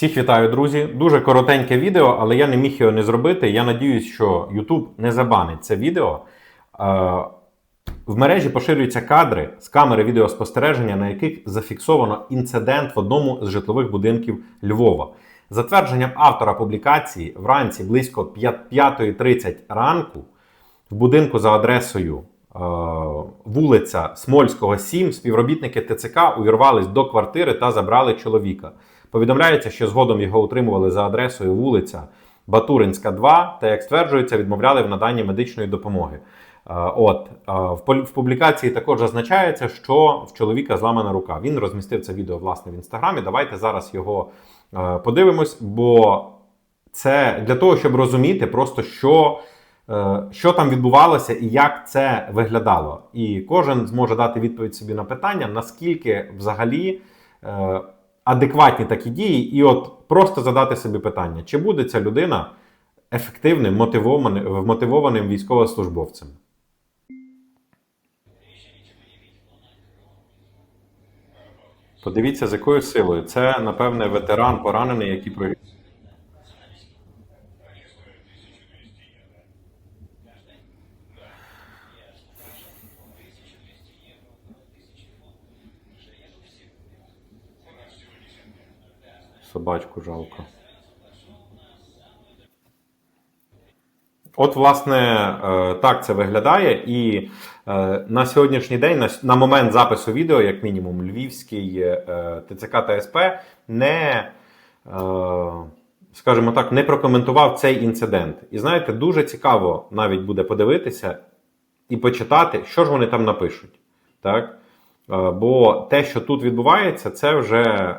Всіх вітаю, друзі. Дуже коротеньке відео, але я не міг його не зробити. Я надіюсь, що YouTube не забанить це відео. Е, В мережі поширюються кадри з камери відеоспостереження, на яких зафіксовано інцидент в одному з житлових будинків Львова. За твердженням автора публікації, вранці близько 5.30 ранку в будинку за адресою е, вулиця Смольського, 7 співробітники ТЦК увірвались до квартири та забрали чоловіка. Повідомляється, що згодом його утримували за адресою вулиця Батуринська, 2 та, як стверджується, відмовляли в наданні медичної допомоги. Е, От е, в публікації також зазначається, що в чоловіка зламана рука. Він розмістив це відео власне в інстаграмі. Давайте зараз його е, подивимось, бо це для того, щоб розуміти, просто що, що там відбувалося і як це виглядало. І кожен зможе дати відповідь собі на питання, наскільки взагалі адекватні такі дії, і от просто задати собі питання, чи буде ця людина ефективним, мотивованим, вмотивованим військовослужбовцем. Подивіться, з якою силою. Це, напевне, ветеран поранений, який про. Собачку жалко. От, власне, е, так це виглядає. І е, на сьогоднішній день, на, момент запису відео, як мінімум, Львівський е, ТЦК та СП не, скажімо так, не прокоментував цей інцидент. І знаєте, дуже цікаво навіть буде подивитися і почитати, що ж вони там напишуть. Так? Бо те, що тут відбувається, це вже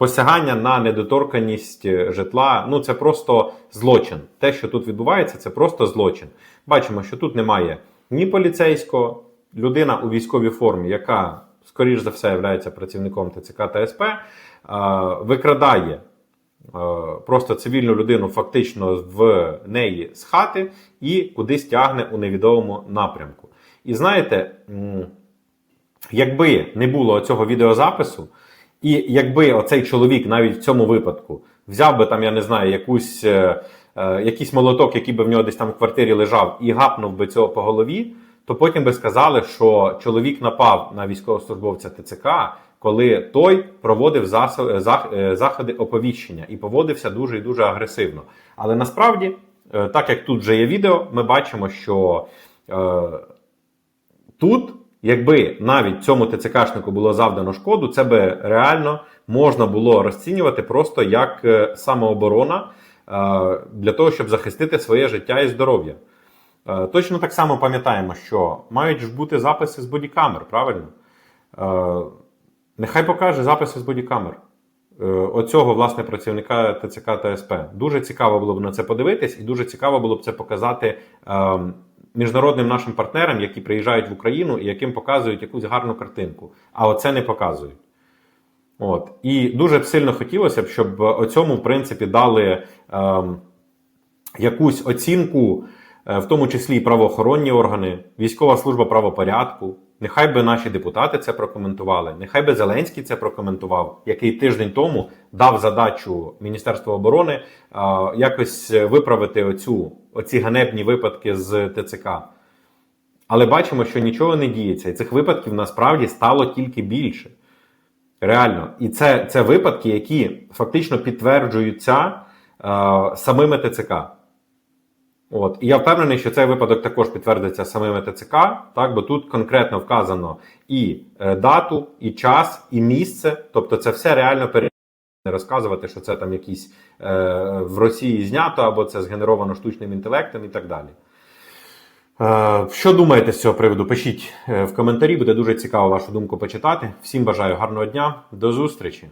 посягання на недоторканість е, житла. Ну, це просто злочин. Те, що тут відбувається, це просто злочин. Бачимо, що тут немає ні поліцейського, людина у військовій формі, яка, скоріш за все, є працівником ТЦК та СП, е, викрадає е, просто цивільну людину фактично в неї з хати і кудись тягне у невідомому напрямку. І знаєте, якби не було цього відеозапису, і якби оцей чоловік навіть в цьому випадку взяв би там, я не знаю, якусь, е, е, якийсь молоток, який би в нього десь там в квартирі лежав, і гапнув би цього по голові, то потім би сказали, що чоловік напав на військовослужбовця ТЦК, коли той проводив засо- е, зах- е, заходи оповіщення і поводився дуже і дуже агресивно. Але насправді, е, так як тут вже є відео, ми бачимо, що е, Тут, якби навіть цьому ТЦКшнику було завдано шкоду, це би реально можна було розцінювати просто як е, самооборона е, для того, щоб захистити своє життя і здоров'я. Е, Точно так само пам'ятаємо, що мають ж бути записи з бодікамер, правильно? Нехай покаже записи з бодікамер. Оцього власне працівника ТЦК та СП. Дуже цікаво було б на це подивитись, і дуже цікаво було б це показати ем, міжнародним нашим партнерам, які приїжджають в Україну і яким показують якусь гарну картинку. А оце не показують. От. І дуже б сильно хотілося б, щоб оцьому, в принципі, дали ем, якусь оцінку, е, в тому числі і правоохоронні органи, військова служба правопорядку. Нехай би наші депутати це прокоментували, нехай би Зеленський це прокоментував, який тиждень тому дав задачу Міністерству оборони е, якось виправити оцю, оці ганебні випадки з ТЦК. Але бачимо, що нічого не діється, і цих випадків насправді стало тільки більше. Реально. І це, це випадки, які фактично підтверджуються е, самими ТЦК. От. І я впевнений, що цей випадок також підтвердиться самими ТЦК, так, бо тут конкретно вказано і е, дату, і час, і місце. Тобто це все реально перевірено. Не розказувати, що це там якісь е, в Росії знято, або це згенеровано штучним інтелектом і так далі. Е, Що думаєте з цього приводу? Пишіть е, в коментарі, буде дуже цікаво вашу думку почитати. Всім бажаю гарного дня, до зустрічі!